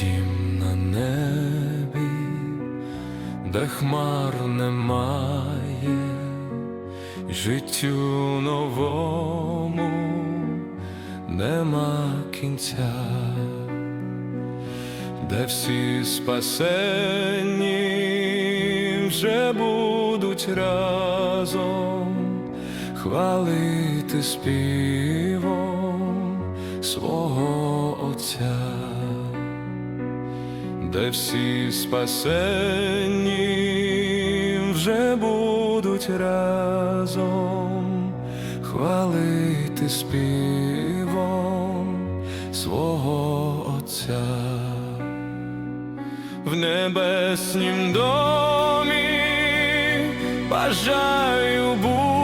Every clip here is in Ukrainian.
дім на небі, де хмар немає, життю новому нема кінця, де всі спасенні вже будуть разом хвалити співом свого Отця, де всі спасенні вже будуть разом. Хвалити співом свого Отця. В небеснім домі бажаю бути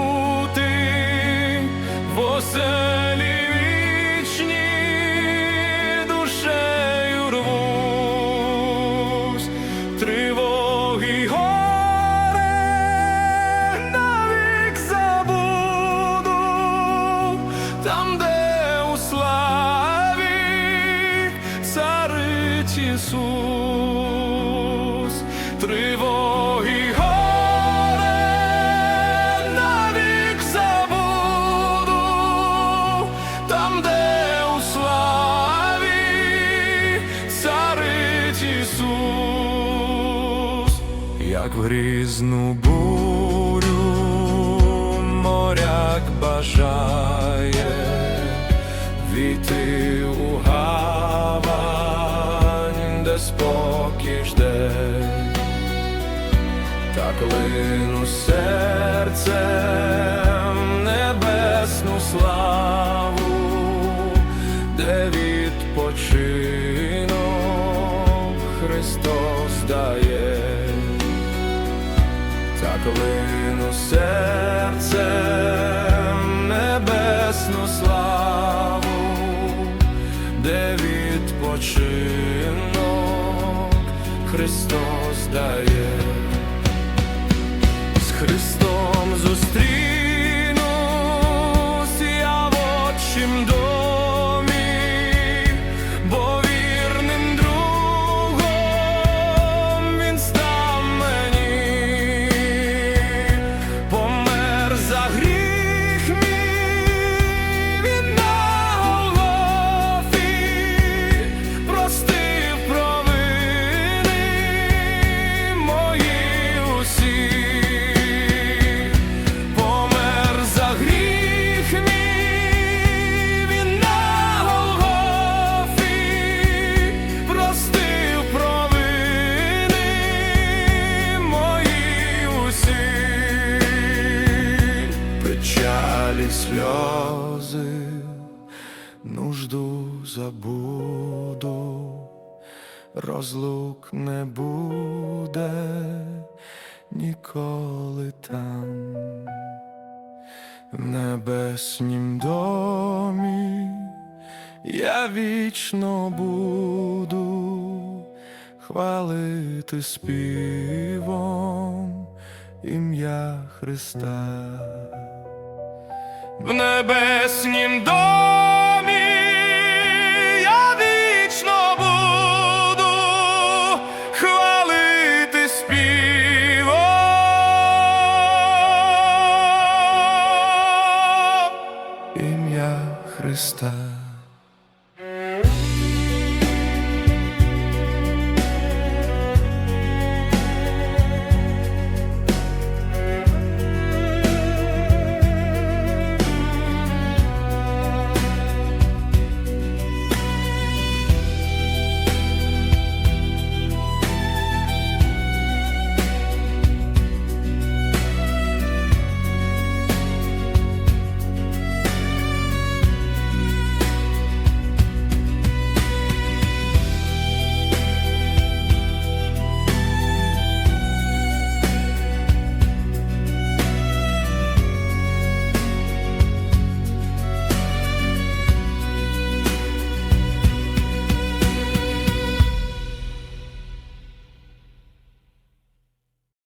там, де у славі царить Ісус, тривоги горе навік там, де у славі царить Ісус, як в грізну бурю спокій жде, так лину серцем небесну славу, де відпочинок Христос дає. Так лину серцем небесну славу, Христос дає, з Христом забуду, розлук не буде ніколи там, в небеснім домі я вічно буду хвалити співом ім'я Христа. В небеснім домі Христа.